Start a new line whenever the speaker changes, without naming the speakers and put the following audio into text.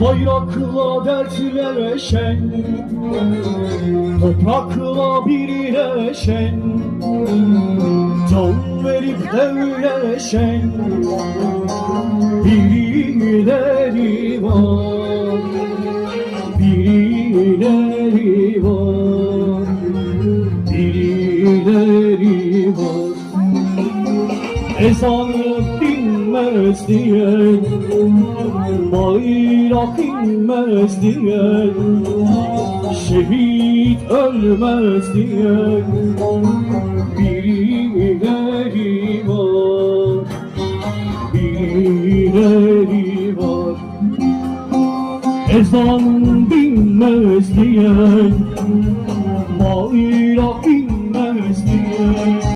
Bayrakla dertleşen Toprakla birleşen Can verip devleşen Birileri var Birileri var Birileri var. Ezanı dinmez diyen Bayrak inmez diyen Şehit ölmez diyen Birileri var Birileri var Ezan dinmez diyen Bayrak